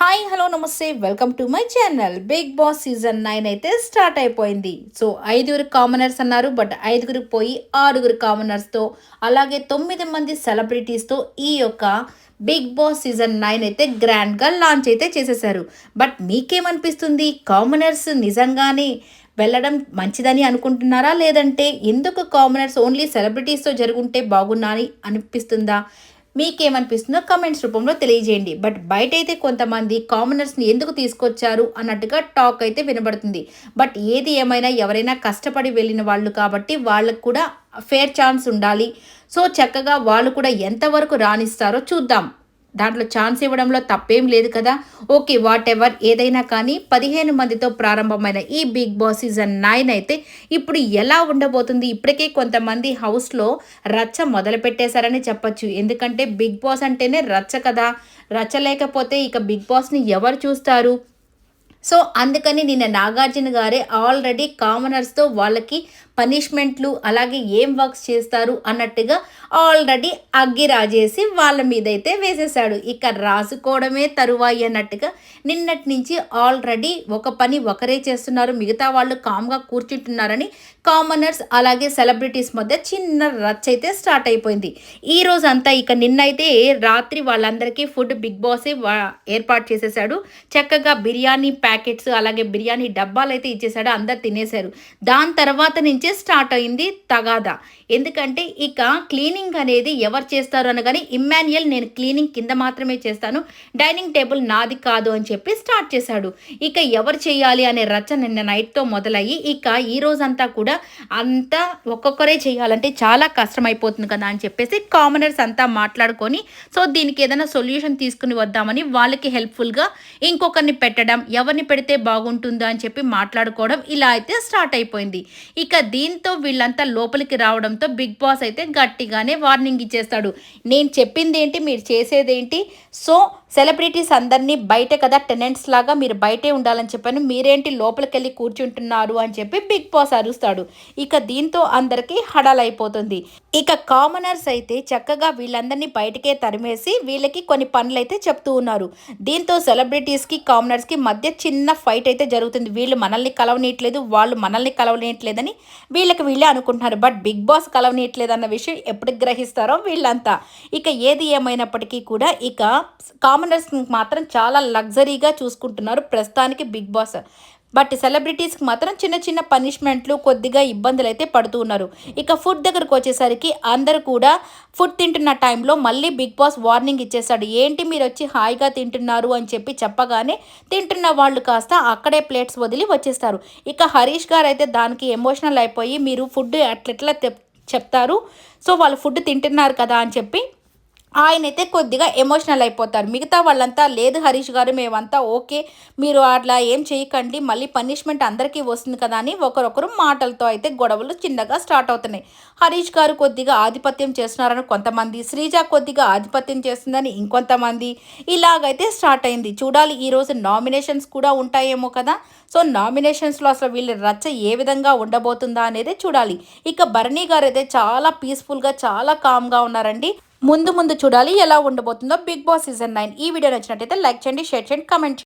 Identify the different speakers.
Speaker 1: Hi hello నమస్తే welcome to my channel. Bigg Boss season nine అయితే start అయిపోయింది. So ఐదుగురు కామనర్స్ అన్నారు బట్ ఐదుగురు పోయి ఆరుగురు కామనర్స్తో అలాగే తొమ్మిది మంది సెలబ్రిటీస్తో ఈ యొక్క బిగ్ బాస్ సీజన్ నైన్ అయితే గ్రాండ్గా లాంచ్ అయితే చేసేసారు. బట్ మీకేమనిపిస్తుంది? కామనర్స్ నిజంగానే వెళ్ళడం మంచిదని అనుకుంటున్నారా? లేదంటే ఎందుకు కామనర్స్ ఓన్లీ సెలబ్రిటీస్తో జరుగుంటే బాగున్నా అని అనిపిస్తుందా? మీకేమనిపిస్తుందో కమెంట్స్ రూపంలో తెలియజేయండి. బట్ బయట అయితే కొంతమంది కామనర్స్ని ఎందుకు తీసుకొచ్చారు అన్నట్టుగా టాక్ అయితే వినబడుతుంది. బట్ ఏది ఏమైనా ఎవరైనా కష్టపడి వెళ్ళిన వాళ్ళు కాబట్టి వాళ్ళకు కూడా ఫేర్ ఛాన్స్ ఉండాలి. సో చక్కగా వాళ్ళు కూడా ఎంతవరకు రాణిస్తారో చూద్దాం. దాంట్లో ఛాన్స్ ఇవ్వడంలో తప్పేం లేదు కదా. ఓకే వాట్ ఎవర్ ఏదైనా కానీ పదిహేను మందితో ప్రారంభమైన ఈ బిగ్ బాస్ సీజన్ నైన్ అయితే ఇప్పుడు ఎలా ఉండబోతుంది? ఇప్పటికే కొంతమంది హౌస్లో రచ్చ మొదలు పెట్టేశారని చెప్పచ్చు. ఎందుకంటే బిగ్ బాస్ అంటేనే రచ్చ కదా. రచ్చ లేకపోతే ఇక బిగ్ బాస్ని ఎవరు చూస్తారు? సో అందుకని నిన్న నాగార్జున గారే ఆల్రెడీ కామనర్స్తో వాళ్ళకి పనిష్మెంట్లు అలాగే ఏం వర్క్స్ చేస్తారు అన్నట్టుగా ఆల్రెడీ అగ్గి రాజేసి వాళ్ళ మీద అయితే వేసేసాడు ఇక రాసుకోవడమే తరువాయి అన్నట్టుగా నిన్నటి నుంచి ఆల్రెడీ ఒక పని ఒకరే చేస్తున్నారు. మిగతా వాళ్ళు కామ్గా కూర్చుంటున్నారని కామనర్స్ అలాగే సెలబ్రిటీస్ మధ్య చిన్న రచ్చ అయితే స్టార్ట్ అయిపోయింది. ఈ రోజు అంతా ఇక నిన్నైతే రాత్రి వాళ్ళందరికీ ఫుడ్ బిగ్ బాసే ఏర్పాటు చేసేసాడు చక్కగా బిర్యానీ ప్యాకెట్స్ అలాగే బిర్యానీ డబ్బాలు అయితే ఇచ్చేసాడు అందరు తినేశారు. దాని తర్వాత నుంచి నుంచే స్టార్ట్ అయింది తగాదా. ఎందుకంటే ఇక క్లీనింగ్ అనేది ఎవరు చేస్తారు అనగానే ఇమ్మాన్యుయల్ నేను క్లీనింగ్ కింద మాత్రమే చేస్తాను డైనింగ్ టేబుల్ నాది కాదు అని చెప్పి స్టార్ట్ చేశాడు. ఇక ఎవరు చేయాలి అనే రచన నిన్న నైట్తో మొదలయ్యి ఇక ఈ రోజంతా కూడా అంతా ఒక్కొక్కరే చేయాలంటే చాలా కష్టమైపోతుంది కదా అని చెప్పేసి కామనర్స్ అంతా మాట్లాడుకొని సో దీనికి ఏదైనా సొల్యూషన్ తీసుకుని వద్దామని వాళ్ళకి హెల్ప్ఫుల్గా ఇంకొకరిని పెట్టడం ఎవరిని పెడితే బాగుంటుందో అని చెప్పి మాట్లాడుకోవడం ఇలా అయితే స్టార్ట్ అయిపోయింది. ఇక దీంతో వీళ్ళంతా లోపలికి రావడంతో బిగ్ బాస్ అయితే గట్టిగానే వార్నింగ్ ఇచ్చేస్తాడు. నేను చెప్పింది ఏంటి మీరు చేసేదేంటి? సో సెలబ్రిటీస్ అందరినీ బయట కదా టెనెంట్స్ లాగా మీరు బయటే ఉండాలని చెప్పని. మీరేంటి లోపలికి వెళ్ళి కూర్చుంటున్నారు అని చెప్పి బిగ్ బాస్ అరుస్తాడు. ఇక దీంతో అందరికీ హడలైపోతుంది. ఇక కామనర్స్ అయితే చక్కగా వీళ్ళందరినీ బయటకే తరిమేసి వీళ్ళకి కొన్ని పనులు అయితే చెప్తూ ఉన్నారు. దీంతో సెలబ్రిటీస్కి కామనర్స్కి మధ్య చిన్న ఫైట్ అయితే జరుగుతుంది. వీళ్ళు మనల్ని కలవనీయట్లేదు వాళ్ళు మనల్ని కలవనీయట్లేదని వీళ్ళకి వీళ్ళే అనుకుంటున్నారు. బట్ బిగ్ బాస్ కలవనీయట్లేదన్న విషయం ఎప్పుడు గ్రహిస్తారో వీళ్ళంతా. ఇక ఏది ఏమైనప్పటికీ కూడా ఇక కామనర్స్ మాత్రం చాలా లగ్జరీగా చూసుకుంటున్నారు ప్రస్తుతానికి బిగ్ బాస్ బట్ సెలబ్రిటీస్కి మాత్రం చిన్న చిన్న పనిష్మెంట్లు కొద్దిగా ఇబ్బందులు అయితే పడుతూ ఉన్నారు. ఇక ఫుడ్ దగ్గరకు వచ్చేసరికి అందరు కూడా ఫుడ్ తింటున్న టైంలో మళ్ళీ బిగ్ బాస్ వార్నింగ్ ఇచ్చేసాడు ఏంటి మీరు వచ్చి హాయిగా తింటున్నారు అని చెప్పి చెప్పగానే తింటున్న వాళ్ళు కాస్త అక్కడే ప్లేట్స్ వదిలి వచ్చేస్తారు. ఇక హరీష్ గారు అయితే దానికి ఎమోషనల్ అయిపోయి మీరు ఫుడ్ అట్లెట్లా చెప్తారు? సో వాళ్ళు ఫుడ్ తింటున్నారు కదా అని చెప్పి ఆయనైతే కొద్దిగా ఎమోషనల్ అయిపోతారు. మిగతా వాళ్ళంతా లేదు హరీష్ గారు మేమంతా ఓకే మీరు అట్లా ఏం చేయకండి మళ్ళీ పనిష్మెంట్ అందరికీ వస్తుంది కదా అని ఒకరొకరు మాటలతో అయితే గొడవలు చిన్నగా స్టార్ట్ అవుతున్నాయి. హరీష్ గారు కొద్దిగా ఆధిపత్యం చేస్తున్నారని కొంతమంది శ్రీజ కొద్దిగా ఆధిపత్యం చేస్తుందని ఇంకొంతమంది ఇలాగైతే స్టార్ట్ అయింది. చూడాలి ఈరోజు నామినేషన్స్ కూడా ఉంటాయేమో కదా. సో నామినేషన్స్లో అసలు వీళ్ళ రచ్చ ఏ విధంగా ఉండబోతుందా అనేది చూడాలి. ఇక భరణి గారు అయితే చాలా పీస్ఫుల్గా చాలా కామ్గా ఉన్నారండి. ముందు ముందు చూడాలి ఎలా ఉండబోతుందో బిగ్ బాస్ సీజన్ నైన్. ఈ వీడియో నచ్చినట్టయితే లైక్ చేయండి షేర్ చేయండి కమెంట్